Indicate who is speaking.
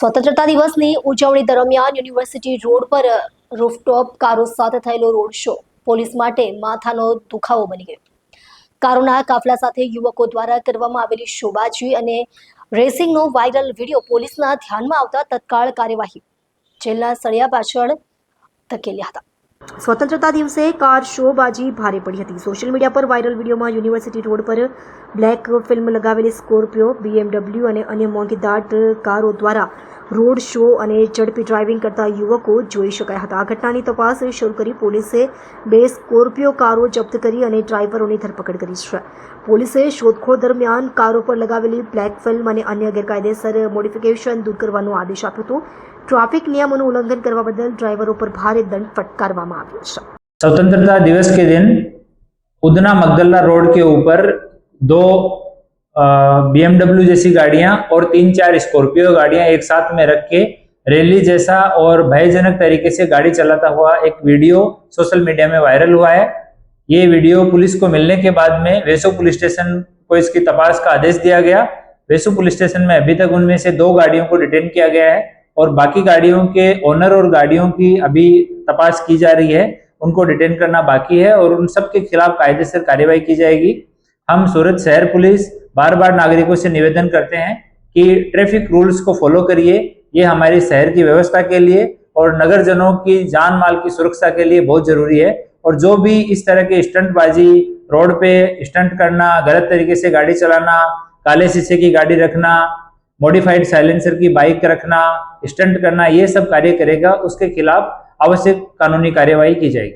Speaker 1: સ્વતંત્રતા દિવસની ઉજવણી દરમિયાન યુનિવર્સિટી રોડ પર રૂફટોપ કારો સાથે થયેલો રોડ શો પોલીસ માટે માથાનો દુખાવો બની ગયો. કારોના કાફલા સાથે યુવકો દ્વારા કરવામાં આવેલી શોબાજી અને રેસિંગનો વાયરલ વીડિયો પોલીસના ધ્યાનમાં આવતા તત્કાળ કાર્યવાહી. જેલના સળિયા પાછળ ધકેલ્યા હતા. સ્વતંત્રતા દિવસે કાર શોબાજી ભારે પડી હતી. સોશિયલ મીડિયા પર વાયરલ વિડીયોમાં યુનિવર્સિટી રોડ પર બ્લેક ફિલ્મ લગાવેલી સ્કોર્પિયો બીએમડબલ્યુ અને અન્ય મોંઘીદાટ કારો દ્વારા રોડ શો અને ઝડપી ડ્રાઇવિંગ કરતા યુવકો જોઈ શકાયા હતા આ ઘટનાની તપાસ શરૂ કરી પોલીસે બે સ્કોર્પિયો કારો જપ્ત કરી અને ડ્રાઈવરોની ધરપકડ કરી છે પોલીસે શોધખોળ દરમિયાન કારો પર લગાવેલી બ્લેક ફિલ્મ અને અન્ય ગેરકાયદેસર મોડિફિકેશન દૂર કરવાનો આદેશ આપ્યો હતો ટ્રાફિક નિયમોનું ઉલ્લંઘન કરવા બદલ ડ્રાઈવરો પર ભારે દંડ ફટકારવામાં આવ્યો છે
Speaker 2: स्वतंत्रता दिवस के दिन उदना मगदल्ला रोड के ऊपर दो बीएमडब्ल्यू जैसी गाड़ियाँ और तीन चार स्कॉर्पियो गाड़ियाँ एक साथ में रख के रैली जैसा और भयजनक तरीके से गाड़ी चलाता हुआ एक वीडियो सोशल मीडिया में वायरल हुआ है। ये वीडियो पुलिस को मिलने के बाद में वेसो पुलिस स्टेशन को इसकी तपास का आदेश दिया गया। वेसो पुलिस स्टेशन में अभी तक उनमें से दो गाड़ियों को डिटेन किया गया है और बाकी गाड़ियों के ओनर और गाड़ियों की अभी तपास की जा रही है। उनको डिटेन करना बाकी है और उन सब के खिलाफ कायदेसर कार्यवाही की जाएगी। हम सूरत शहर पुलिस बार बार नागरिकों से निवेदन करते हैं कि ट्रैफ़िक रूल्स को फॉलो करिए, ये हमारी शहर की व्यवस्था के लिए और नगरजनों की जान माल की सुरक्षा के लिए बहुत ज़रूरी है। और जो भी इस तरह के स्टंटबाजी, रोड पे स्टंट करना, गलत तरीके से गाड़ी चलाना, काले शीशे की गाड़ी रखना मॉडिफाइड साइलेंसर की बाइक रखना, स्टंट करना, ये सब कार्य करेगा, उसके खिलाफ आवश्यक कानूनी कार्यवाही की जाएगी।